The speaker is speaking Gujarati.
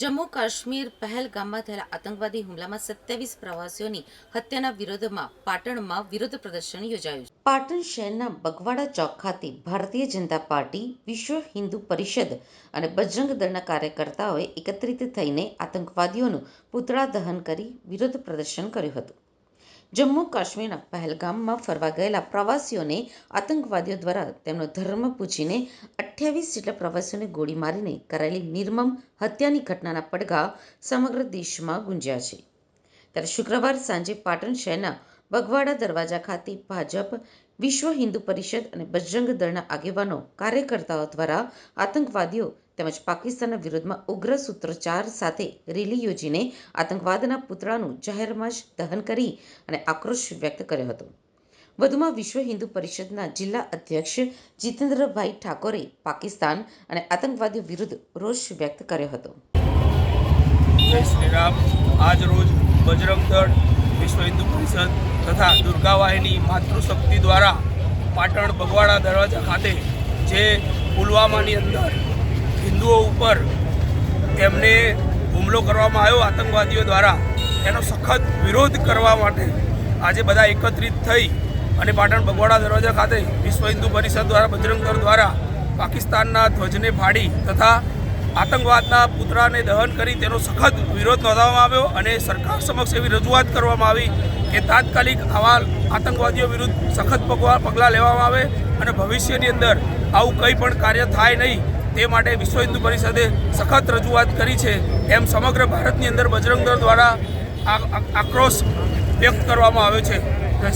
જમ્મુ કાશ્મીર પહેલગામમાં થયેલા આતંકવાદી હુમલામાં સત્યાવીસ પ્રવાસીઓની હત્યાના વિરોધમાં પાટણમાં વિરોધ પ્રદર્શન યોજાયું પાટણ શહેરના બગવાડા ચોક ખાતે ભારતીય જનતા પાર્ટી, વિશ્વ હિન્દુ પરિષદ અને બજરંગ દળના કાર્યકર્તાઓએ એકત્રિત થઈને આતંકવાદીઓનું પૂતળા દહન કરી વિરોધ પ્રદર્શન કર્યું હતું. જમ્મુ કાશ્મીરના પહેલગામમાં ફરવા ગયેલા પ્રવાસીઓને આતંકવાદીઓ દ્વારા તેમનો ધર્મ પૂછીને અઠ્યાવીસ જેટલા પ્રવાસીઓને ગોળી મારીને કરાયેલી નિર્મમ હત્યાની ઘટનાના પડઘા સમગ્ર દેશમાં ગુંજ્યા છે. ત્યારે શુક્રવાર સાંજે પાટણ શહેરના બગવાડા દરવાજા ખાતે ભાજપ વિશ્વ હિન્દુ પરિષદ અને બજરંગ દળના આગેવાનો, કાર્યકર્તાઓ દ્વારા આતંકવાદીઓ તેમજ પાકિસ્તાનના વિરોધમાં ઉગ્ર સૂત્રોચ્ચાર સાથે રેલી યોજીને આતંકવાદના પૂતળાનું જાહેરમાં જ દહન કરી અને આક્રોશ વ્યક્ત કર્યો હતો. વધુમાં વિશ્વ હિન્દુ પરિષદના જિલ્લા અધ્યક્ષ જીતેન્દ્રભાઈ ઠાકોરે પાકિસ્તાન અને આતંકવાદીઓ વિરુદ્ધ રોષ વ્યક્ત કર્યો હતો. આજ રોજ બજરંગ દળ વિશ્વ હિન્દુ પરિષદ તથા દુર્ગાવાહિની માતૃશક્તિ દ્વારા પાટણ બગવાડા દરવાજા ખાતે જે પુલવામાની અંદર હિન્દુઓ ઉપર એમને હુમલો કરવામાં આવ્યો આતંકવાદીઓ દ્વારા, એનો સખત વિરોધ કરવા માટે આજે બધા એકત્રિત થઈ અને પાટણ બગવાડા દરવાજા ખાતે વિશ્વ હિન્દુ પરિષદ દ્વારા બજરંગ દ્વારા પાકિસ્તાનના ધ્વજને ફાડી તથા આતંકવાદના પુતળાને દહન કરી તેનો સખત વિરોધ નોંધાવવામાં આવ્યો અને સરકાર સમક્ષ એવી રજૂઆત કરવામાં આવી કે તાત્કાલિક આવા આતંકવાદીઓ વિરુદ્ધ સખત પગવા, પગલાં લેવામાં આવે અને ભવિષ્યની અંદર આવું કંઈ પણ કાર્ય થાય નહીં તે માટે વિશ્વ હિન્દુ પરિષદે સખત રજૂઆત કરી છે એમ સમગ્ર ભારતની અંદર બજરંગ દળ દ્વારા આક્રોશ વ્યક્ત કરવામાં આવ્યો છે. જય